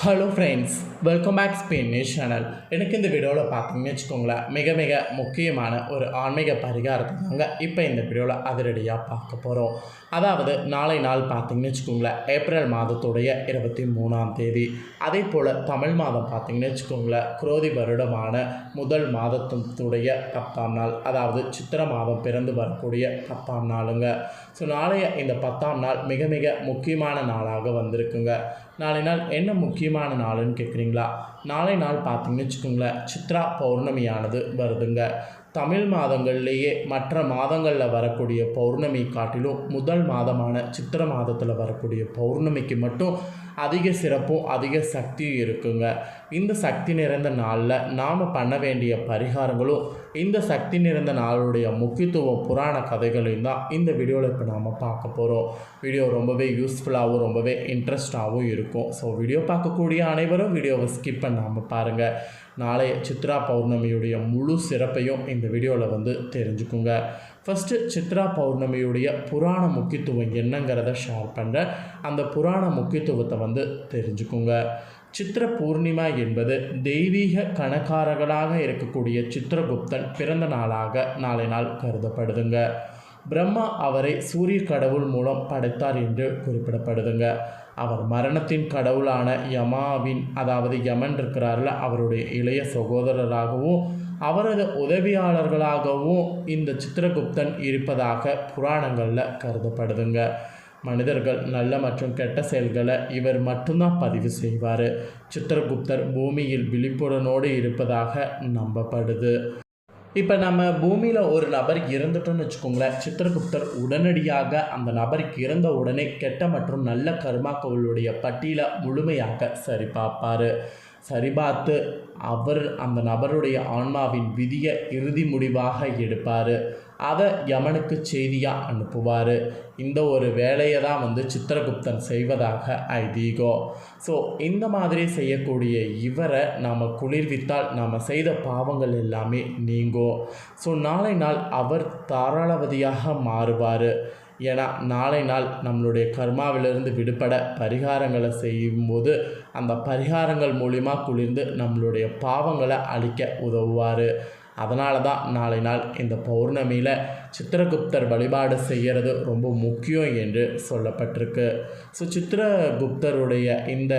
Hello friends welcome back Spain news channel எனக்கு இந்த வீடியோவில் பார்த்தீங்கன்னு வச்சுக்கோங்களேன் மிக மிக முக்கியமான ஒரு ஆன்மீக பரிகாரத்தை தாங்க இப்போ இந்த வீடியோவில் அதிரடியாக பார்க்க போகிறோம் அதாவது நாளை நாள் பார்த்தீங்கன்னு வச்சுக்கோங்களேன் ஏப்ரல் மாதத்துடைய இருபத்தி மூணாம் தேதி. அதே போல் தமிழ் மாதம் பார்த்தீங்கன்னு வச்சுக்கோங்களேன் குரோதி வருடமான முதல் மாதத்துடைய பத்தாம் நாள் அதாவது சித்திர மாதம் பிறந்து வரக்கூடிய பத்தாம் நாளுங்க. ஸோ நாளைய இந்த பத்தாம் நாள் மிக மிக முக்கியமான நாளாக வந்திருக்குங்க. நாளை நாள் என்ன முக்கியமான நாளுன்னு கேட்குறீங்களா நாளை நாள் பார்த்தீங்கன்னு வச்சுக்கோங்களேன் சித்ரா பௌர்ணமியானது வருதுங்க. தமிழ் மாதங்கள்லேயே மற்ற மாதங்களில் வரக்கூடிய பௌர்ணமி காட்டிலும் முதல் மாதமான சித்திர மாதத்தில் வரக்கூடிய பௌர்ணமிக்கு மட்டும் அதிக சிறப்பும் அதிக சக்தியும் இருக்குங்க. இந்த சக்தி நிறைந்த நாளில் நாம் பண்ண வேண்டிய பரிகாரங்களும் இந்த சக்தி நிறைந்த நாளுடைய முக்கியத்துவம் புராண கதைகளையும் தான் இந்த வீடியோவில் இப்போ நாம் பார்க்க போகிறோம் வீடியோ ரொம்பவே யூஸ்ஃபுல்லாகவும் ரொம்பவே இன்ட்ரெஸ்டாகவும் இருக்கும். ஸோ வீடியோ பார்க்கக்கூடிய அனைவரும் வீடியோவை ஸ்கிப் பண்ணாமல் பாருங்கள் நாளைய சித்ரா பௌர்ணமியுடைய முழு சிறப்பையும் இந்த வீடியோவில் வந்து தெரிஞ்சுக்குங்க. ஃபஸ்ட்டு சித்ரா பௌர்ணமியுடைய புராண முக்கியத்துவம் என்னங்கிறத ஷேர் பண்ணுறேன் அந்த புராண முக்கியத்துவத்தை வந்து தெரிஞ்சுக்கோங்க சித்திர பூர்ணிமா என்பது தெய்வீக கணக்காரர்களாக இருக்கக்கூடிய சித்திரகுப்தன் பிறந்த நாளாக நாளை நாள் கருதப்படுதுங்க பிரம்மா அவரை சூரிய கடவுள் மூலம் படைத்தார் என்று குறிப்பிடப்படுதுங்க அவர் மரணத்தின் கடவுளான யமாவின் அதாவது யமன் இருக்கிறார்ல அவருடைய இளைய சகோதரராகவும் அவரது உதவியாளர்களாகவும் இந்த சித்திரகுப்தன் இருப்பதாக புராணங்களில் கருதப்படுதுங்க. மனிதர்கள் நல்ல மற்றும் கெட்ட செயல்களை இவர் மட்டும்தான் பதிவு செய்வார். சித்திரகுப்தர் பூமியில் விழிப்புடனோடு இருப்பதாக நம்பப்படுது. இப்போ நம்ம பூமியில் ஒரு நபர் இறந்துட்டோம்னு வச்சுக்கோங்களேன். சித்திரகுப்தர் உடனடியாக அந்த நபருக்கு இறந்த உடனே கெட்ட மற்றும் நல்ல கர்மாக்களுடைய பட்டியலை முழுமையாக சரிபார்ப்பார். சரிபார்த்து அவர் அந்த நபருடைய ஆன்மாவின் விதியை இறுதி முடிவாக எடுப்பார். அதை யமனுக்கு செய்தியாக அனுப்புவார். இந்த ஒரு வேலையை தான் வந்து சித்திரகுப்தன் செய்வதாக ஐதீகம் ஸோ இந்த மாதிரி செய்யக்கூடிய இவரை நாம் குளிர்வித்தால் நாம் செய்த பாவங்கள் எல்லாமே நீங்கும் ஸோ நாளை நாள் அவர் தாராளவதியாக மாறுவார். ஏன்னா நாளை நாள் நம்மளுடைய கர்மாவிலிருந்து விடுபட பரிகாரங்களை செய்யும்போது அந்த பரிகாரங்கள் மூலிமா குளிர்ந்து நம்மளுடைய பாவங்களை அழிக்க உதவுவார். அதனால தான் நாளை நாள் இந்த பௌர்ணமியில் சித்திரகுப்தர் வழிபாடு செய்கிறது ரொம்ப முக்கியம் என்று சொல்லப்பட்டிருக்கு. ஸோ சித்திரகுப்தருடைய இந்த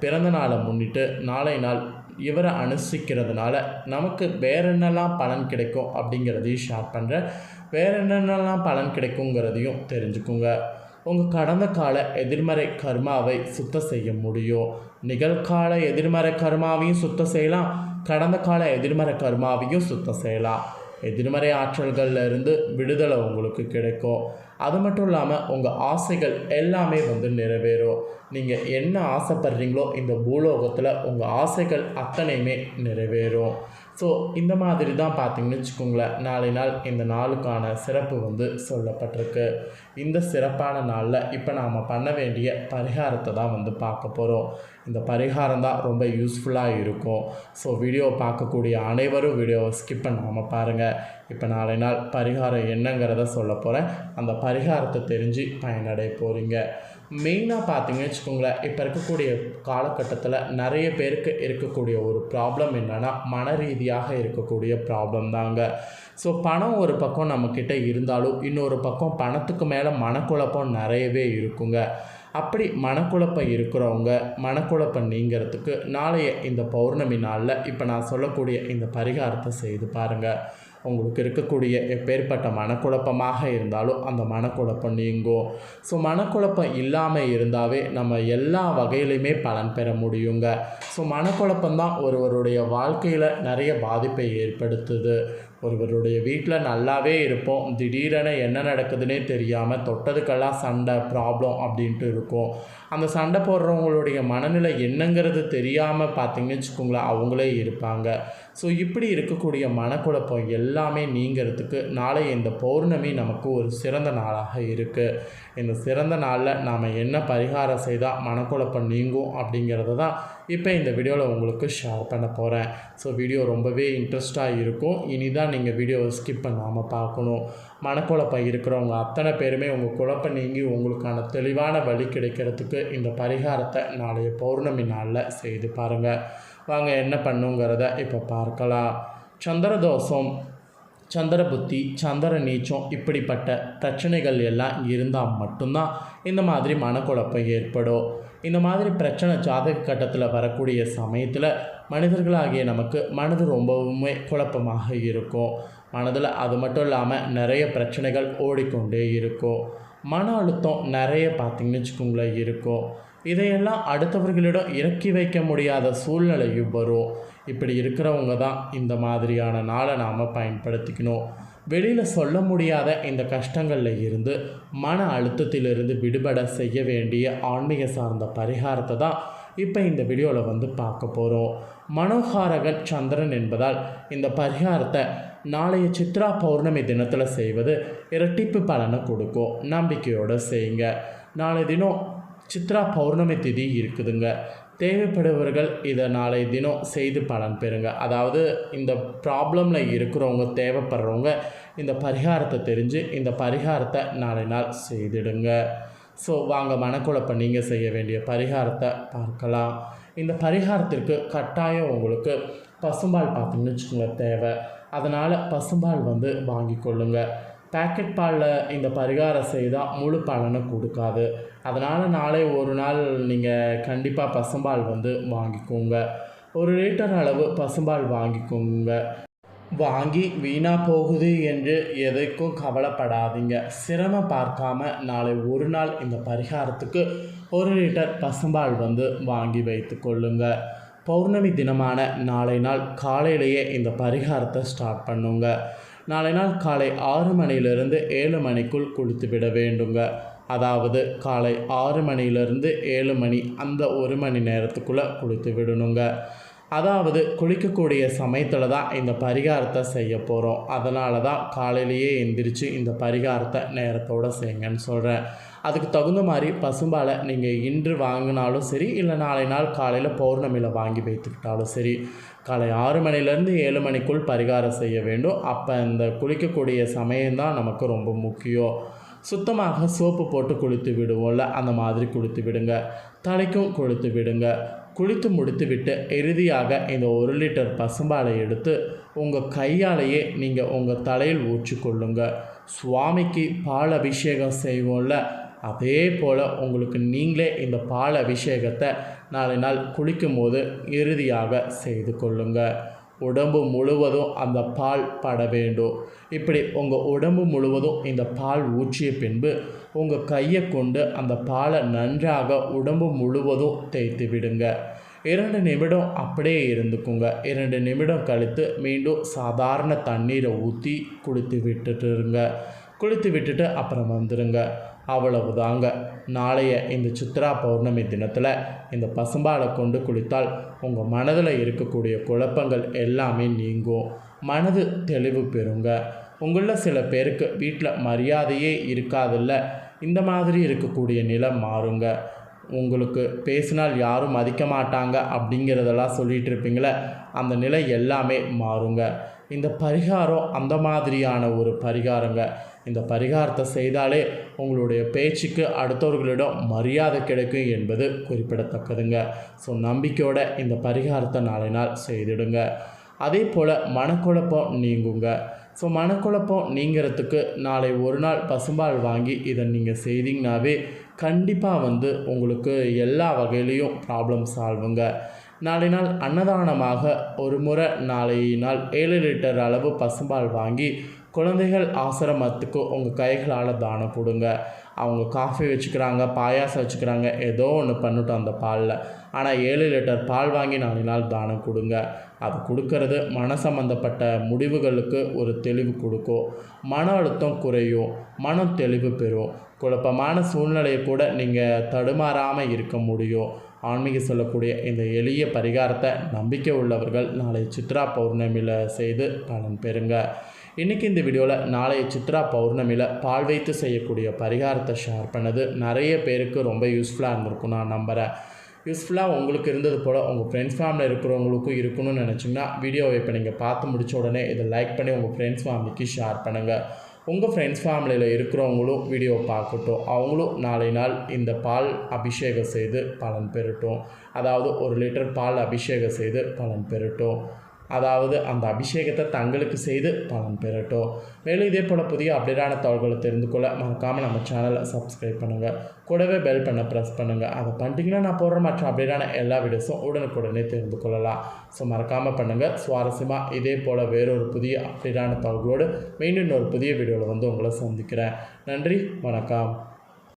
பிறந்த நாளை முன்னிட்டு நாளை நாள் இவரை அனுசிக்கிறதுனால நமக்கு வேற என்னெல்லாம் பலன் கிடைக்கும் அப்படிங்கிறதையும் ஷேர் பண்ணுறேன் வேறு என்னென்னலாம் பலன் கிடைக்குங்கிறதையும் தெரிஞ்சுக்குங்க. உங்கள் கடந்த கால எதிர்மறை கர்மாவை சுத்தம் செய்ய முடியும். நிகழ்கால எதிர்மறை கர்மாவையும் சுத்தம் செய்யலாம். கடந்த கால எதிர்மறை கர்மாவையும் சுத்தம் செய்யலாம். எதிர்மறை ஆற்றல்கள்லேருந்து விடுதலை உங்களுக்கு கிடைக்கும். அது மட்டும் இல்லாமல் உங்கள் ஆசைகள் எல்லாமே வந்து நிறைவேறும். நீங்கள் என்ன ஆசைப்படுறீங்களோ இந்த பூலோகத்தில் உங்கள் ஆசைகள் அத்தனையுமே நிறைவேறும். ஸோ இந்த மாதிரி தான் பார்த்தீங்கன்னு வச்சுக்கோங்களேன். நாளை நாள் இந்த நாளுக்கான சிறப்பு வந்து சொல்லப்பட்டிருக்கு. இந்த சிறப்பான நாளில் இப்போ நாம் பண்ண வேண்டிய பரிகாரத்தை தான் வந்து பார்க்க போகிறோம் இந்த பரிகாரம் தான் ரொம்ப யூஸ்ஃபுல்லாக இருக்கும். ஸோ வீடியோ பார்க்கக்கூடிய அனைவரும் வீடியோவை ஸ்கிப் பண்ணாமல் பாருங்கள் இப்போ நாளை நாள் பரிகாரம் என்னங்கிறத சொல்ல போகிறேன் அந்த பரிகாரத்தை தெரிஞ்சு பயனடைய போகிறீங்க மெயினாக பார்த்தீங்கன்னு வச்சுக்கோங்களேன் இப்போ இருக்கக்கூடிய காலகட்டத்தில் நிறைய பேருக்கு இருக்கக்கூடிய ஒரு ப்ராப்ளம் என்னென்னா மன ரீதியாக இருக்கக்கூடிய ப்ராப்ளம் தாங்க. ஸோ பணம் ஒரு பக்கம் நம்மக்கிட்ட இருந்தாலும் இன்னொரு பக்கம் பணத்துக்கு மேலே மனக்குழப்பம் நிறையவே இருக்குங்க. அப்படி மனக்குழப்பம் இருக்கிறவங்க மனக்குழப்பம் நீங்கிறதுக்கு நாளைய இந்த பௌர்ணமி நாளில் இப்போ நான் சொல்லக்கூடிய இந்த பரிகாரத்தை செய்து பாருங்கள் உங்களுக்கு இருக்கக்கூடிய எப்பேற்பட்ட மனக்குழப்பமாக இருந்தாலும் அந்த மனக்குழப்பம் நீங்கும் ஸோ மனக்குழப்பம் இல்லாமல் இருந்தாவே நம்ம எல்லா வகையிலையுமே பலன் பெற முடியுங்க. ஸோ மனக்குழப்பம் தான் ஒருவருடைய வாழ்க்கையில் நிறைய பாதிப்பை ஏற்படுத்துது. ஒருவருடைய வீட்டில் நல்லாவே இருப்போம். திடீரென என்ன நடக்குதுன்னே தெரியாமல் தொட்டதுக்கெல்லாம் சண்டை ப்ராப்ளம் அப்படின்ட்டு இருக்கும். அந்த சண்டை போடுறவங்களுடைய மனநிலை என்னங்கிறது தெரியாமல் பார்த்தீங்கன்னு வச்சுக்கோங்களேன் அவங்களே இருப்பாங்க. ஸோ இப்படி இருக்கக்கூடிய மனக்குழப்பம் எல்லாமே நீங்கிறதுக்கு நாளை இந்த பௌர்ணமி நமக்கு ஒரு சிறந்த நாளாக இருக்குது இந்த சிறந்த நாளில் நாம் என்ன பரிகாரம் செய்தால் மனக்குழப்பம் நீங்கும் அப்படிங்கிறத தான் இப்போ இந்த வீடியோவில் உங்களுக்கு ஷேர் பண்ண போகிறேன் ஸோ வீடியோ ரொம்பவே இன்ட்ரெஸ்ட்டாக இருக்கும். இனி தான் நீங்கள் வீடியோவை ஸ்கிப் பண்ணாமல் பார்க்கணும். மனக்குழப்பம் இருக்கிறவங்க. அத்தனை பேருமே உங்கள் குழப்பம் நீங்கி உங்களுக்கான தெளிவான வழி கிடைக்கிறதுக்கு இந்த பரிகாரத்தை நாளைய பௌர்ணமி நாளில் செய்து பாருங்கள் வாங்க என்ன பண்ணுங்கிறத இப்போ பார்க்கலாம். சந்திர தோஷம் சந்திர புத்தி சந்திர நீச்சம் இப்படிப்பட்ட பிரச்சனைகள் எல்லாம் இருந்தால் மட்டும்தான் இந்த மாதிரி மனக்குழப்பம் ஏற்படும். இந்த மாதிரி பிரச்சனை ஜாதக கட்டத்தில் வரக்கூடிய சமயத்தில் மனிதர்களாகிய நமக்கு மனது ரொம்பவுமே குழப்பமாக இருக்கும். மனதில் அது மட்டும் இல்லாமல் நிறைய பிரச்சனைகள் ஓடிக்கொண்டே இருக்கும் மன அழுத்தம் நிறைய பார்த்திங்கன்னு வச்சுக்கோங்களேன் இருக்கும் இதையெல்லாம் அடுத்தவர்களிடம் இறக்கி வைக்க முடியாத சூழ்நிலையும் வரும். இப்படி இருக்கிறவங்க தான் இந்த மாதிரியான நாளை நாம் பயன்படுத்திக்கணும். வெளியில் சொல்ல முடியாத இந்த கஷ்டங்களில் இருந்து மன அழுத்தத்திலிருந்து விடுபட செய்ய வேண்டிய ஆன்மீக சார்ந்த பரிகாரத்தை தான் இப்போ இந்த வீடியோவில் வந்து பார்க்க போகிறோம் மனோகாரகன் சந்திரன் என்பதால் இந்த பரிகாரத்தை நாளைய சித்ரா பௌர்ணமி தினத்தில் செய்வது இரட்டிப்பு பலனை கொடுக்கும். நம்பிக்கையோடு செய்யுங்க. நாளை தினம் சித்ரா பௌர்ணமி திதி இருக்குதுங்க. தேவைப்படுபவர்கள் இதை நாளை தினம் செய்து பலன் பெறுங்க. அதாவது இந்த ப்ராப்ளமில் இருக்கிறவங்க தேவைப்படுறவங்க இந்த பரிகாரத்தை தெரிஞ்சு இந்த பரிகாரத்தை நாளை நாள் செய்திடுங்க. ஸோ வாங்க மனக்குழப்ப நீங்கள் செய்ய வேண்டிய பரிகாரத்தை பார்க்கலாம். இந்த பரிகாரத்திற்கு கட்டாயம் உங்களுக்கு பசும்பால் பார்த்தீங்கன்னு வச்சுக்கோங்க தேவை. அதனால் பசும்பால் வந்து வாங்கி கொள்ளுங்கள் பேக்கெட் பாலில் இந்த பரிகாரம் செய்தால் முழு பலனை கொடுக்காது. அதனால் நாளை ஒரு நாள் நீங்கள் கண்டிப்பாக பசும்பால் வந்து வாங்கிக்கோங்க. ஒரு லிட்டர் அளவு பசும்பால் வாங்கிக்கோங்க. வாங்கி வீணாக போகுது என்று எதைக்கும் கவலைப்படாதீங்க. சிரமம் பார்க்காம நாளை ஒரு நாள் இந்த பரிகாரத்துக்கு ஒரு லிட்டர் பசும்பால் வந்து வாங்கி வைத்து கொள்ளுங்கள் பௌர்ணமி தினமான நாளை நாள் காலையிலேயே இந்த பரிகாரத்தை ஸ்டார்ட் பண்ணுங்க. நாளை நாள் காலை ஆறு மணியிலிருந்து ஏழு மணிக்குள் குளித்து விட வேண்டுங்க. அதாவது காலை ஆறு மணியிலிருந்து ஏழு மணி அந்த ஒரு மணி நேரத்துக்குள்ளே குளித்து விடணுங்க. அதாவது குளிக்கக்கூடிய சமயத்தில் தான் இந்த பரிகாரத்தை செய்ய போகிறோம் அதனால தான் காலையிலேயே எந்திரிச்சு இந்த பரிகாரத்தை நேரத்தோடு செய்யுங்கன்னு சொல்கிறேன் அதுக்கு தகுந்த மாதிரி பசும்பாலை நீங்கள் இன்று வாங்கினாலும் சரி இல்லை நாளை நாள் காலையில் பௌர்ணமியில் வாங்கி வைத்துக்கிட்டாலும் சரி காலை ஆறு மணிலேருந்து ஏழு மணிக்குள் பரிகாரம் செய்ய வேண்டும். அப்போ இந்த குளிக்கக்கூடிய சமயம்தான் நமக்கு ரொம்ப முக்கியம். சுத்தமாக சோப்பு போட்டு குளித்து விடுவோம்ல அந்த மாதிரி குளித்து விடுங்க. தலைக்கும் கொளுத்து விடுங்க. குளித்து முடித்து விட்டு இறுதியாக இந்த ஒரு லிட்டர் பசும்பாலை எடுத்து உங்கள் கையாலேயே நீங்கள் உங்கள் தலையில் ஊற்றிக்கொள்ளுங்க. சுவாமிக்கு பால் அபிஷேகம் செய்வோம்ல அதே போல் உங்களுக்கு நீங்களே இந்த பால் அபிஷேகத்தை நாளை நாள் குளிக்கும் போது இறுதியாக செய்து கொள்ளுங்கள் உடம்பு முழுவதும் அந்த பால் பட வேண்டும். இப்படி உங்கள் உடம்பு முழுவதும் இந்த பால் ஊற்றிய பின்பு உங்கள் கையை கொண்டு அந்த பாலை நன்றாக உடம்பு முழுவதும் தேய்த்து விடுங்க. இரண்டு நிமிடம் அப்படியே இருந்துக்குங்க. இரண்டு நிமிடம் கழித்து மீண்டும் சாதாரண தண்ணீரை ஊற்றி கொடுத்து விட்டுட்டுருங்க குளித்து விட்டுட்டு அப்புறம் வந்துடுங்க அவ்வளவு தாங்க நாளைய இந்த சித்ரா பௌர்ணமி தினத்தில் இந்த பசும்பாலை கொண்டு குளித்தால் உங்கள் மனதில் இருக்கக்கூடிய குழப்பங்கள் எல்லாமே நீங்கும். மனது தெளிவு பெறுங்க. உங்களில் சில பேருக்கு வீட்டில் மரியாதையே இருக்காதில்ல. இந்த மாதிரி இருக்கக்கூடிய நிலை மாறுங்க. உங்களுக்கு பேசினால் யாரும் மதிக்க மாட்டாங்க அப்படிங்கிறதெல்லாம் சொல்லிகிட்டு இருப்பீங்களே? அந்த நிலை எல்லாமே மாறுங்க. இந்த பரிகாரம் அந்த மாதிரியான ஒரு பரிகாரங்க. இந்த பரிகாரத்தை செய்தாலே உங்களுடைய பேச்சுக்கு அடுத்தவர்களிடம் மரியாதை கிடைக்கும் என்பது குறிப்பிடத்தக்கதுங்க. ஸோ நம்பிக்கையோட இந்த பரிகாரத்தை நாளை நாள் செய்திடுங்க. அதே போல் மனக்குழப்பம் நீங்குங்க. ஸோ மனக்குழப்பம் நீங்கிறதுக்கு நாளை ஒரு நாள் பசும்பால் வாங்கி இதை நீங்கள் செய்தீங்கனாவே கண்டிப்பாக வந்து உங்களுக்கு எல்லா வகையிலையும் ப்ராப்ளம் சால்வுங்க நாளை நாள் அன்னதானமாக ஒரு முறை நாளை நாள் ஏழு லிட்டர் அளவு பசும்பால் வாங்கி குழந்தைகள் ஆசிரமத்துக்கு உங்கள் கைகளால் தானம் கொடுங்க அவங்க காஃபி வச்சுக்கிறாங்க பாயாசம் வச்சுக்கிறாங்க ஏதோ ஒன்று பண்ணிட்டோம் அந்த பாலில். ஆனால் ஏழு லிட்டர் பால் வாங்கி நாலு நாள் தானம் கொடுங்க. அது கொடுக்கறது மன சம்மந்தப்பட்ட முடிவுகளுக்கு ஒரு தெளிவு கொடுக்கும். மன அழுத்தம் குறையும் மனம் தெளிவு பெறும். குழப்பமான சூழ்நிலையை கூட நீங்கள் தடுமாறாமல் இருக்க முடியும். ஆன்மீக சொல்லக்கூடிய இந்த எளிய பரிகாரத்தை நம்பிக்கை உள்ளவர்கள் நாளை சித்ரா பௌர்ணமியில் செய்து பலன் பெறுங்க. இன்றைக்கி இந்த வீடியோவில் நாளைய சித்ரா பௌர்ணமியில் பால் வைத்து செய்யக்கூடிய பரிகாரத்தை ஷேர் பண்ணது நிறைய பேருக்கு ரொம்ப யூஸ்ஃபுல்லாக இருந்திருக்கும் நான் நம்புகிறேன் யூஸ்ஃபுல்லாக உங்களுக்கு இருந்தது போல் உங்கள் ஃப்ரெண்ட்ஸ் ஃபேமிலியில் இருக்கிறவங்களுக்கும் இருக்கணும்னு நினச்சிங்கன்னா வீடியோவை இப்போ நீங்கள் பார்த்து முடிச்ச உடனே இதை லைக் பண்ணி உங்கள் ஃப்ரெண்ட்ஸ் ஃபேமிலிக்கு ஷேர் பண்ணுங்கள் உங்கள் ஃப்ரெண்ட்ஸ் ஃபேமிலியில் இருக்கிறவங்களும் வீடியோ பார்க்கட்டும். அவங்களும் நாளை நாள் இந்த பால் அபிஷேகம் செய்து பலன் பெறட்டும். அதாவது ஒரு லிட்டர் பால் அபிஷேகம் செய்து பலன் பெறட்டும். அதாவது அந்த அபிஷேகத்தை தங்களுக்கு செய்து பலன் பெறட்டும். மேலும் இதே போல் புதிய அப்டேட்டான தகவல்களை தெரிந்து கொள்ள மறக்காமல் நம்ம சேனலை சப்ஸ்கிரைப் பண்ணுங்கள் கூடவே பெல் பண்ண ப்ரெஸ் பண்ணுங்கள் அதை பண்ணிட்டீங்கன்னா நான் போடுற மற்ற அப்டேட்டான எல்லா வீடியோஸும் உடனுக்குடனே தெரிந்து கொள்ளலாம். ஸோ மறக்காமல் பண்ணுங்கள் சுவாரஸ்யமாக இதே போல் வேறொரு புதிய அப்டேட்டான தகவலோடு மீண்டும் இன்னொரு புதிய வீடியோவில் வந்து உங்களை சந்திக்கிறேன். நன்றி. வணக்கம்.